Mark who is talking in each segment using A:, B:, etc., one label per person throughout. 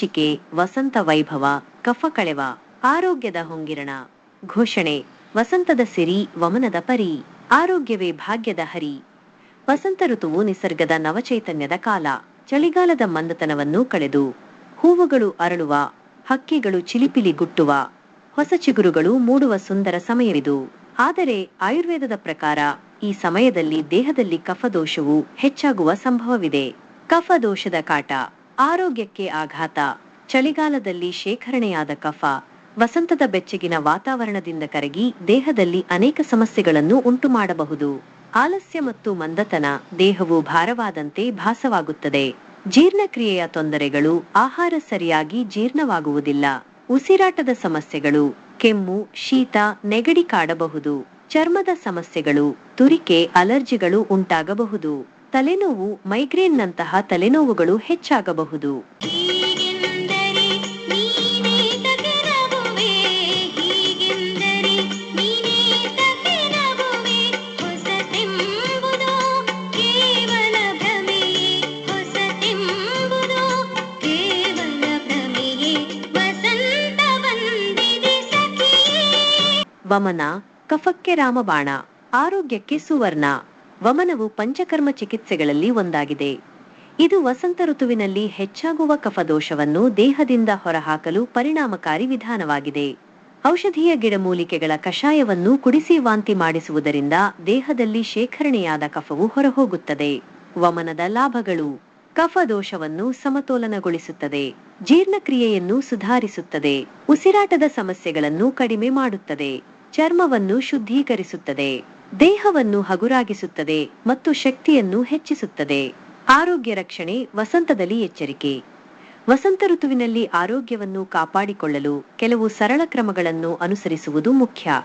A: ಶೀರ್ಷಿಕೆ ವಸಂತ ವೈಭವ, ಕಫ ಕಳೆವ, ಆರೋಗ್ಯದ ಹೊಂಗಿರಣ. ಘೋಷಣೆ, ವಸಂತದ ಸಿರಿ, ವಮನದ ಪರಿ, ಆರೋಗ್ಯವೇ ಭಾಗ್ಯದ ಹರಿ. ವಸಂತ ಋತುವು ನಿಸರ್ಗದ ನವಚೈತನ್ಯದ ಕಾಲ, ಚಳಿಗಾಲದ ಮಂದತನವನ್ನು ಕಳೆದು, ಹೂವುಗಳು ಅರಳುವ, ಹಕ್ಕಿಗಳು ಚಿಲಿಪಿಲಿ ಗುಟ್ಟುವ, ಹೊಸ ಚಿಗುರುಗಳು ಮೂಡುವ ಸುಂದರ ಸಮಯವಿದು. ಆದರೆ ಆಯುರ್ವೇದದ ಪ್ರಕಾರ ಈ ಸಮಯದಲ್ಲಿ ದೇಹದಲ್ಲಿ ಕಫದೋಷವು ಹೆಚ್ಚಾಗುವ ಸಂಭವವಿದೆ. ಕಫದೋಷದ ಕಾಟ. ಆರೋಗ್ಯಕ್ಕೆ ಆಘಾತ, ಚಳಿಗಾಲದಲ್ಲಿ ಶೇಖರಣೆಯಾದ ಕಫ, ವಸಂತದ ಬೆಚ್ಚಗಿನ ವಾತಾವರಣದಿಂದ ಕರಗಿ ದೇಹದಲ್ಲಿ ಅನೇಕ ಸಮಸ್ಯೆಗಳನ್ನು ಉಂಟುಮಾಡಬಹುದು. ಆಲಸ್ಯ ಮತ್ತು ಮಂದತನ ದೇಹವು ಭಾರವಾದಂತೆ ಭಾಸವಾಗುತ್ತದೆ. ಜೀರ್ಣಕ್ರಿಯೆಯ ತೊಂದರೆಗಳು ಆಹಾರ ಸರಿಯಾಗಿ ಜೀರ್ಣವಾಗುವುದಿಲ್ಲ. ಉಸಿರಾಟದ ಸಮಸ್ಯೆಗಳು, ಕೆಮ್ಮು, ಶೀತ, ನೆಗಡಿ ಕಾಡಬಹುದು. ಚರ್ಮದ ಸಮಸ್ಯೆಗಳು, ತುರಿಕೆ, ಅಲರ್ಜಿಗಳು ಉಂಟಾಗಬಹುದು. ತಲೆನೋವು ಮೈಗ್ರೇನ್ನಂತಹ ತಲೆನೋವುಗಳು ಹೆಚ್ಚಾಗಬಹುದು. ವಮನ ಕಫಕ್ಕೆ ರಾಮಬಾಣ ಆರೋಗ್ಯಕ್ಕೆ ಸುವರ್ಣ. ವಮನವು ಪಂಚಕರ್ಮ ಚಿಕಿತ್ಸೆಗಳಲ್ಲಿ ಒಂದಾಗಿದೆ. ಇದು ವಸಂತ ಋತುವಿನಲ್ಲಿ ಹೆಚ್ಚಾಗುವ ಕಫದೋಷವನ್ನು ದೇಹದಿಂದ ಹೊರಹಾಕಲು ಪರಿಣಾಮಕಾರಿ ವಿಧಾನವಾಗಿದೆ. ಔಷಧೀಯ ಗಿಡಮೂಲಿಕೆಗಳ ಕಷಾಯವನ್ನು ಕುಡಿಸಿ ವಾಂತಿ ಮಾಡಿಸುವುದರಿಂದ ದೇಹದಲ್ಲಿ ಶೇಖರಣೆಯಾದ ಕಫವು ಹೊರಹೋಗುತ್ತದೆ. ವಮನದ ಲಾಭಗಳು. ಕಫದೋಷವನ್ನು ಸಮತೋಲನಗೊಳಿಸುತ್ತದೆ. ಜೀರ್ಣಕ್ರಿಯೆಯನ್ನು ಸುಧಾರಿಸುತ್ತದೆ. ಉಸಿರಾಟದ ಸಮಸ್ಯೆಗಳನ್ನು ಕಡಿಮೆ ಮಾಡುತ್ತದೆ. ಚರ್ಮವನ್ನು ಶುದ್ಧೀಕರಿಸುತ್ತದೆ. ದೇಹವನ್ನು ಹಗುರಾಗಿಸುತ್ತದೆ ಮತ್ತು ಶಕ್ತಿಯನ್ನು ಹೆಚ್ಚಿಸುತ್ತದೆ. ಆರೋಗ್ಯ ರಕ್ಷಣೆ ವಸಂತದಲ್ಲಿ ಎಚ್ಚರಿಕೆ. ವಸಂತ ಋತುವಿನಲ್ಲಿ ಆರೋಗ್ಯವನ್ನು ಕಾಪಾಡಿಕೊಳ್ಳಲು ಕೆಲವು ಸರಳ ಕ್ರಮಗಳನ್ನು ಅನುಸರಿಸುವುದು ಮುಖ್ಯ.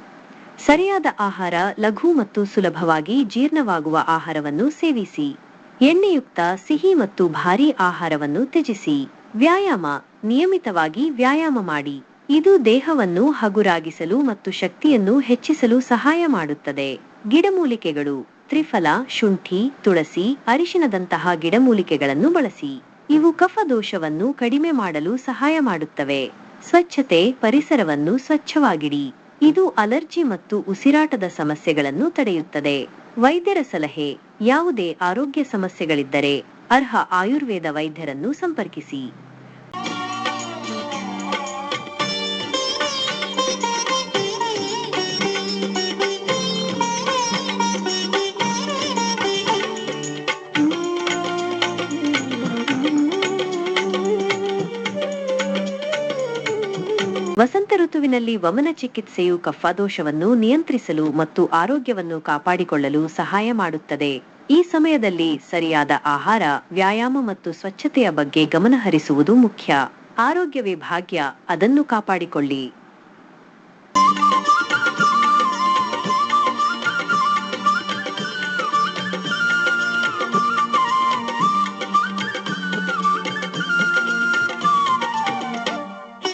A: ಸರಿಯಾದ ಆಹಾರ ಲಘು ಮತ್ತು ಸುಲಭವಾಗಿ ಜೀರ್ಣವಾಗುವ ಆಹಾರವನ್ನು ಸೇವಿಸಿ. ಎಣ್ಣೆಯುಕ್ತ ಸಿಹಿ ಮತ್ತು ಭಾರೀ ಆಹಾರವನ್ನು ತ್ಯಜಿಸಿ. ವ್ಯಾಯಾಮ, ನಿಯಮಿತವಾಗಿ ವ್ಯಾಯಾಮ ಮಾಡಿ. ಇದು ದೇಹವನ್ನು ಹಗುರಾಗಿಸಲು ಮತ್ತು ಶಕ್ತಿಯನ್ನು ಹೆಚ್ಚಿಸಲು ಸಹಾಯ ಮಾಡುತ್ತದೆ. ಗಿಡಮೂಲಿಕೆಗಳು, ತ್ರಿಫಲ, ಶುಂಠಿ, ತುಳಸಿ, ಅರಿಶಿನದಂತಹ ಗಿಡಮೂಲಿಕೆಗಳನ್ನು ಬಳಸಿ. ಇವು ಕಫದೋಷವನ್ನು ಕಡಿಮೆ ಮಾಡಲು ಸಹಾಯ ಮಾಡುತ್ತವೆ. ಸ್ವಚ್ಛತೆ, ಪರಿಸರವನ್ನು ಸ್ವಚ್ಛವಾಗಿಡಿ. ಇದು ಅಲರ್ಜಿ ಮತ್ತು ಉಸಿರಾಟದ ಸಮಸ್ಯೆಗಳನ್ನು ತಡೆಯುತ್ತದೆ. ವೈದ್ಯರ ಸಲಹೆ, ಯಾವುದೇ ಆರೋಗ್ಯ ಸಮಸ್ಯೆಗಳಿದ್ದರೆ ಅರ್ಹ ಆಯುರ್ವೇದ ವೈದ್ಯರನ್ನು ಸಂಪರ್ಕಿಸಿ. ವಸಂತ ಋತುವಿನಲ್ಲಿ ವಮನ ಚಿಕಿತ್ಸೆಯು ಕಫದೋಷವನ್ನು ನಿಯಂತ್ರಿಸಲು ಮತ್ತು ಆರೋಗ್ಯವನ್ನು ಕಾಪಾಡಿಕೊಳ್ಳಲು ಸಹಾಯ ಮಾಡುತ್ತದೆ. ಈ ಸಮಯದಲ್ಲಿ ಸರಿಯಾದ ಆಹಾರ, ವ್ಯಾಯಾಮ ಮತ್ತು ಸ್ವಚ್ಛತೆಯ ಬಗ್ಗೆ ಗಮನಹರಿಸುವುದು ಮುಖ್ಯ. ಆರೋಗ್ಯವೇ ಭಾಗ್ಯ, ಅದನ್ನು ಕಾಪಾಡಿಕೊಳ್ಳಿ.